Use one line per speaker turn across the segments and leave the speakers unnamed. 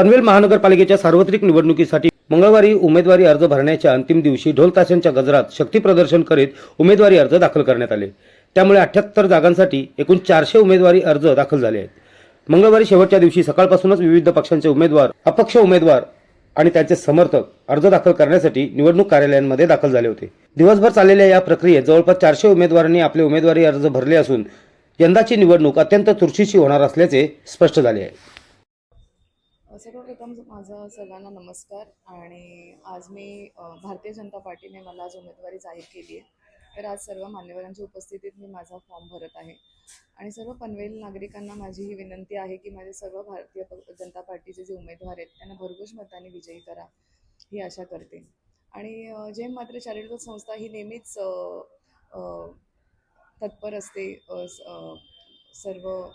पनवेल महानगरपालिकेच्या सार्वत्रिक निवडणुकीसाठी मंगळवारी उमेदवारी अर्ज भरण्याच्या अंतिम दिवशी ढोल ताशांच्या गजरात शक्ती प्रदर्शन करीत उमेदवारी अर्ज दाखल करण्यात आले. त्यामुळे अठ्याहत्तर जागांसाठी एकूण चारशे उमेदवारी अर्ज दाखल झाले आहेत. मंगळवारी शेवटच्या दिवशी सकाळपासूनच विविध पक्षांचे उमेदवार अपक्ष उमेदवार आणि त्यांचे समर्थक अर्ज दाखल करण्यासाठी निवडणूक कार्यालयांमध्ये दाखल झाले होते. दिवसभर चाललेल्या या प्रक्रियेत जवळपास चारशे उमेदवारांनी आपले उमेदवारी अर्ज भरले असून यंदाची निवडणूक अत्यंत तुरशीची होणार असल्याचे स्पष्ट झाले आहे.
सर्वप्रथम माझा सगळ्यांना नमस्कार. आणि आज मी भारतीय जनता पार्टीने मला आज उमेदवारी जाहीर केली आहे. तर आज सर्व मान्यवरांच्या उपस्थितीत मी माझा फॉर्म भरत आहे. आणि सर्व पनवेल नागरिकांना माझी ही विनंती आहे की माझे सर्व भारतीय प- जनता पार्टीचे जे उमेदवार आहेत त्यांना भरघोस मताने विजयी करा ही आशा करते. आणि जेम मात्र चॅरिटेबल संस्था ही नेहमीच तत्पर असते स- सर्व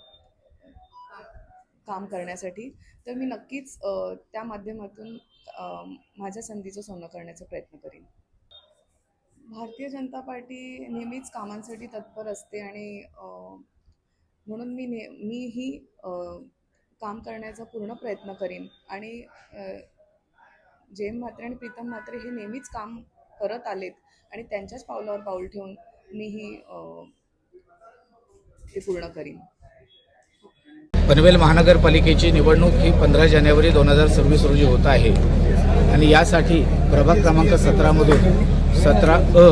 काम करण्यासाठी तर मी नक्कीच त्या माध्यमातून माझ्या संधीचं सोनं करण्याचा प्रयत्न करीन. भारतीय जनता पार्टी नेहमीच कामांसाठी तत्पर असते आणि म्हणून मी ने मीही काम करण्याचा पूर्ण प्रयत्न करीन. आणि जेम म्हात्रे आणि प्रीतम म्हात्रे हे नेहमीच काम करत आलेत आणि त्यांच्याच पावलावर पाऊल ठेवून मीही ते पूर्ण करीन.
पनवेल महानगरपालिकेची निवडणूक ही पंधरा जानेवारी दोन हजार सव्वीस रोजी होत आहे. आणि यासाठी प्रभाग क्रमांक सतरामधून सतरा अ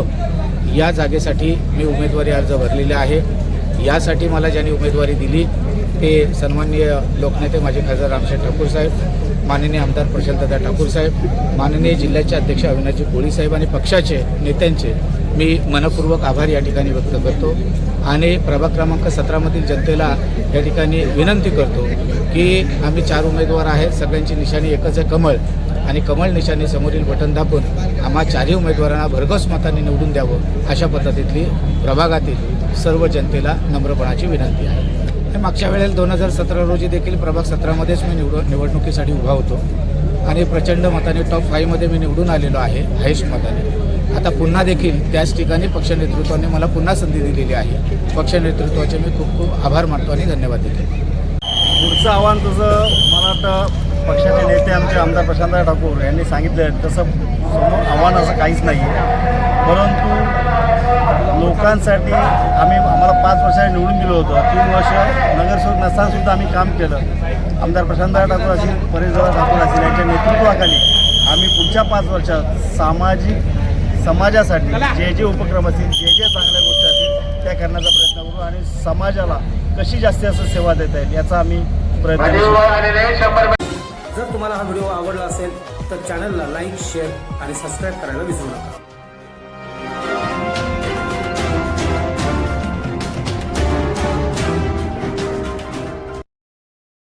या जागेसाठी मी उमेदवारी अर्ज भरलेले आहे. यासाठी मला ज्यांनी उमेदवारी दिली ते सन्माननीय लोकनेते माझे खासदार रामशेठ ठाकूर साहेब माननीय आमदार प्रशांतदा ठाकूर साहेब माननीय जिल्ह्याचे अध्यक्ष अविनाजी कोळी साहेब आणि पक्षाचे नेत्यांचे मी मनपूर्वक आभार या ठिकाणी व्यक्त करतो आणि प्रभाग क्रमांक सतरामधील जनतेला या ठिकाणी विनंती करतो की आम्ही चार उमेदवार आहेत सगळ्यांची निशाणी एकच आहे कमळ. आणि कमळ निशाणी समोरील बटन दाबून आम्हा चारही उमेदवारांना भरघोस मतांनी निवडून द्यावं अशा पद्धतीतली प्रभागातील सर्व जनतेला नम्रपणाची विनंती आहे. मागच्या वेळेला दोन हजार सतरा रोजी देखील प्रभाग सतरामध्येच मी निवड निवडणुकीसाठी उभा होतो. आणि प्रचंड मताने टॉप फाईव्हमध्ये मी निवडून आलेलो आहे हायेस्ट मताने. आता पुन्हा देखील त्याच ठिकाणी पक्ष नेतृत्वाने मला पुन्हा संधी दिलेली आहे. पक्ष नेतृत्वाचे मी खूप खूप आभार मानतो आणि धन्यवाद देतो.
पुढचं आव्हान तसं मला वाटतं पक्षाचे नेते आमचे आमदार प्रशांत ठाकूर यांनी सांगितलं तसं समोर आव्हान असं काहीच नाही आहे परंतु लोकांसाठी आम्ही आम्हाला पाच वर्षांनी निवडून दिलं होतं. तीन वर्ष नगरसेवक नसतानासुद्धा आम्ही काम केलं. आमदार प्रशांत ठाकूर असतील परेशदादा ठाकूर असतील यांच्या नेतृत्वाखाली आम्ही पुढच्या पाच वर्षात सामाजिक समाजासाठी जे जे उपक्रम असतील जे जे चांगल्या गोष्टी असतील त्या करण्याचा प्रयत्न करू आणि समाजाला कशी जास्तीत जास्त सेवा देता येईल याचा आम्ही प्रयत्न करू.
जर तुम्हाला हा व्हिडिओ आवडला असेल तर चॅनलला लाईक शेअर आणि सबस्क्राईब करायला विसरू नका.